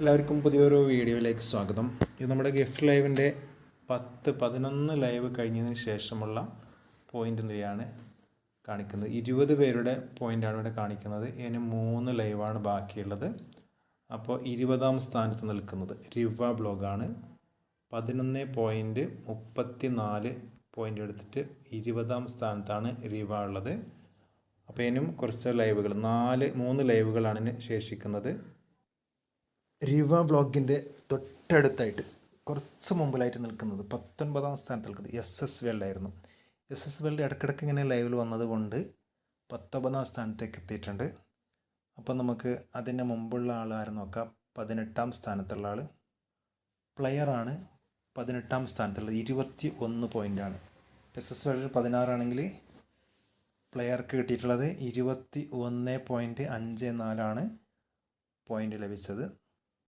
എല്ലാവർക്കും പുതിയൊരു വീഡിയോയിലേക്ക് സ്വാഗതം. ഇത് നമ്മുടെ ഗിഫ്റ്റ് ലൈവിന്റെ പത്ത് പതിനൊന്ന് ലൈവ് കഴിഞ്ഞതിന് ശേഷമുള്ള പോയിന്റ് നിലയാണ് കാണിക്കുന്നത്. ഇരുപത് പേരുടെ പോയിന്റാണ് ഇവിടെ കാണിക്കുന്നത്. ഇതിന് മൂന്ന് ലൈവാണ് ബാക്കിയുള്ളത്. അപ്പോൾ ഇരുപതാം സ്ഥാനത്ത് നിൽക്കുന്നത് രൂപ ബ്ലോഗാണ് പതിനൊന്ന് പോയിന്റ് മുപ്പത്തി നാല് പോയിന്റ് എടുത്തിട്ട് ഇരുപതാം സ്ഥാനത്താണ് റിവ ഉള്ളത്. അപ്പോൾ ഇനിയും കുറച്ച് ലൈവുകൾ നാല് മൂന്ന് ലൈവുകളാണ് ശേഷിക്കുന്നത്. റിവ ബ്ലോഗിന്റെ തൊട്ടടുത്തായിട്ട് കുറച്ച് മുമ്പിലായിട്ട് നിൽക്കുന്നത് പത്തൊൻപതാം സ്ഥാനത്ത് നിൽക്കുന്നത് എസ് എസ് വേൾഡ് ആയിരുന്നു. എസ് എസ് വേൾഡ് ഇടയ്ക്കിടയ്ക്ക് ഇങ്ങനെ ലൈവിൽ വന്നതുകൊണ്ട് പത്തൊമ്പതാം സ്ഥാനത്തേക്ക് എത്തിയിട്ടുണ്ട്. അപ്പോൾ നമുക്ക് അതിന് മുമ്പുള്ള ആൾ ആരും നോക്കാം? പതിനെട്ടാം സ്ഥാനത്തുള്ള ആൾ പ്ലെയറാണ് പതിനെട്ടാം സ്ഥാനത്തുള്ളത്. ഇരുപത്തി ഒന്ന് പോയിന്റാണ് എസ് എസ് വേൾഡിൽ പതിനാറാണെങ്കിൽ പ്ലെയർക്ക് കിട്ടിയിട്ടുള്ളത് ഇരുപത്തി ഒന്ന് പോയിന്റ് അഞ്ച് നാലാണ് പോയിന്റ് ലഭിച്ചത്.